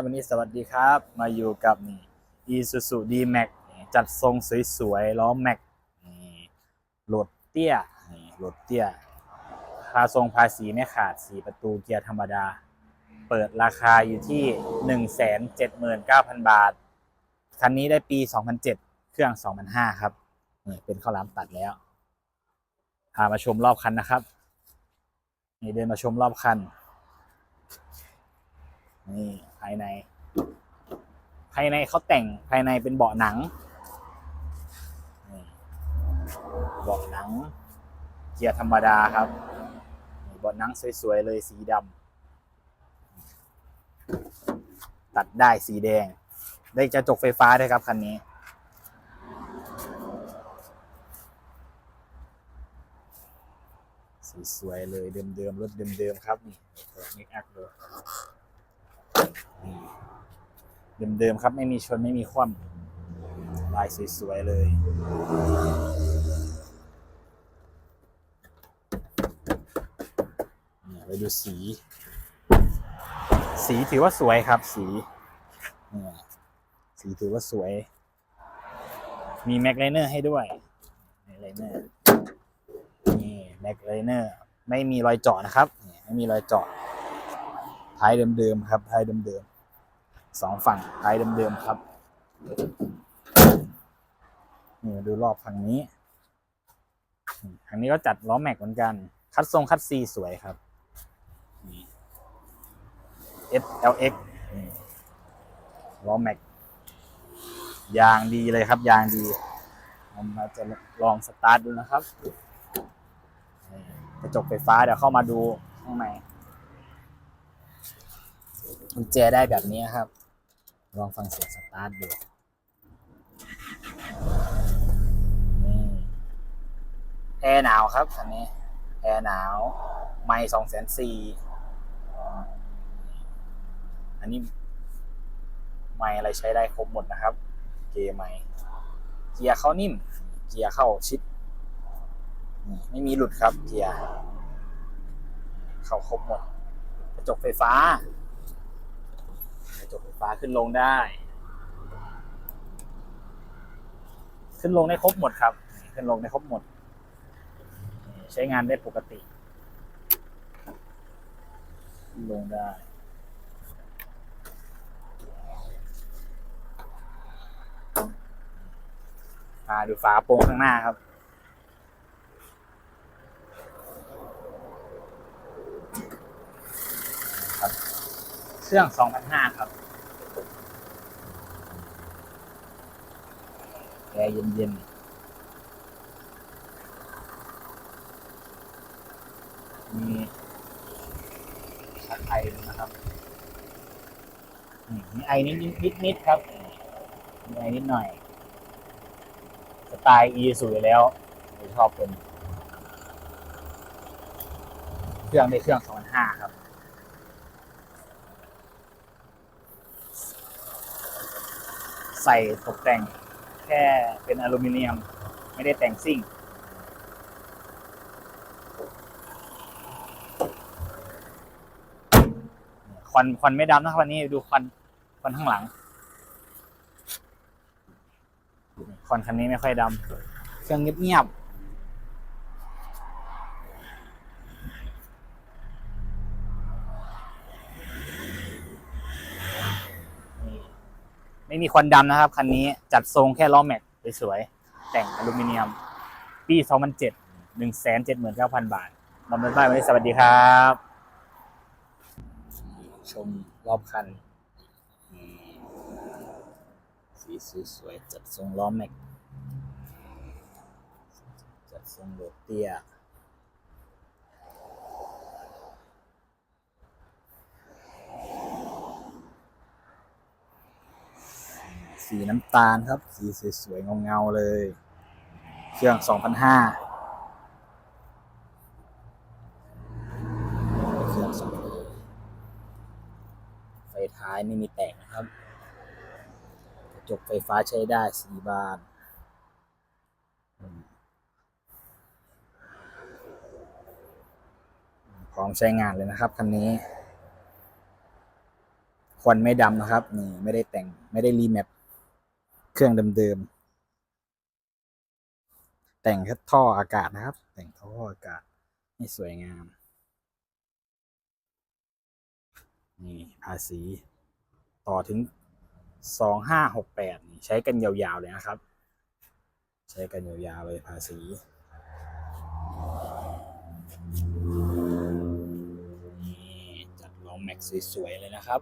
วันนี้สวัสดีครับ มาอยู่กับนี่ Isuzu D-Max จัดทรงสวยๆล้อแม็กนี่โหลดเตี้ยนี่โหลดเตี้ยค่าทรงภาษีไม่ขาด4ประตูเกียร์ธรรมดา เปิดราคาอยู่ที่ 179,000 บาท คันนี้ได้ปี 2007 เครื่อง 2005 ครับเป็นข้าวหลามตัดแล้ว พามาชมรอบคันนะครับนี่เดินมาชมรอบคันนี่ ภายใน ภายในเขาแต่งภายในเป็นเบาะหนังเบาะหนัง เกียร์ธรรมดาครับเบาะหนังสวยๆเลยสีดำตัดได้สีแดง ได้กระจกไฟฟ้าด้วยครับคันนี้สวยๆเลยเดิมๆรถเดิมๆครับนี่เปิดมิกอัพเลย เดิมๆครับ ไม่มีชนไม่มีคว่ำลายสวยๆเลยเนี่ยไปดูสี สีถือว่าสวยครับ สีเนี่ยสีถือว่าสวย มีแม็กไลเนอร์ให้ด้วยแม็กไลเนอร์นี่แม็กไลเนอร์ไม่มีรอยเจาะนะครับ ไม่มีรอยเจาะท้ายเดิมๆครับท้ายเดิมๆ สองฝั่งท้ายเดิมๆครับนี่ดูรอบฝั่งนี้นี่ฝั่งนี้ก็จัดล้อแม็กเหมือนกัน คัดทรงคัดซีสวยครับ SLX ล้อแม็กยางดีเลยครับ ยางดีผมาจะลองสตาร์ทดูนะครับกระจกไฟฟ้าเดี๋ยวเข้ามาดูข้างในกุญแจได้แบบนี้ครับ ลองฟังเสียงสตาร์ทดูนี่แอร์หนาวครับคันนี้ แอร์หนาว ไม่สองแสนสี่อันนี้ ไม่อะไรใช้ได้ครบหมดนะครับ เกียร์ไม่เกียร์เข้านิ่ม เกียร์เข้าชิด ไม่มีหลุดครับ เกียร์ เข้าครบหมด กระจกไฟฟ้า กระจกไฟฟ้าขึ้นลงได้ ขึ้นลงได้ครบหมดครับ ขึ้นลงได้ครบหมด ใช้งานได้ปกติขึ้นลงได้มาดูฝาโปร่งข้างหน้าครับ รื่อง 2,500 ครับแอร์เย็นๆ มีชักไอด้วยนะครับนี่มีไอนิดนิดนิดๆครับ มีไอนิดหน่อย สไตล์ e สวยแล้วชอบเป็น เครื่องในเครื่อง2,500 ครับ ใส่ตกแต่งแค่เป็นอลูมิเนียม ไม่ได้แต่งซิ่ง ควันควันไม่ดำนะครับวันนี้ดูควันควันข้างหลัง ควันคันนี้ไม่ค่อยดำเครื่องเงียบๆ ไม่มีควันดำนะครับ คันนี้จัดทรงแค่ล้อแม็กสวยๆแต่งอลูมิเนียม ปี 2007 179,000 บาทบำรุงบ้านวันนี้สวัสดีครับ ชมรอบคัน สีสวยๆจัดทรงล้อแม็กจัดทรงโรเตีย สีน้ำตาลครับ สีสวยๆเงาๆเลย เครื่อง 2,500เครื่อง2,000ไฟท้ายไม่มีแตกนะครับกระจกไฟฟ้าใช้ได้สีบานพร้อมใช้งานเลยนะครับคันนี้ควันไม่ดำนะครับ นี่ไม่ได้แต่งไม่ได้รีแมป เครื่องเดิมๆ แต่งแค่ท่ออากาศนะครับ แต่งท่ออากาศให้สวยงาม นี่ภาษีต่อถึงสองห้าหกแปดใช้กันยาวๆเลยนะครับ ใช้กันยาวๆเลยภาษีนี่จัดล้อแม็กซ์สวยๆเลยนะครับ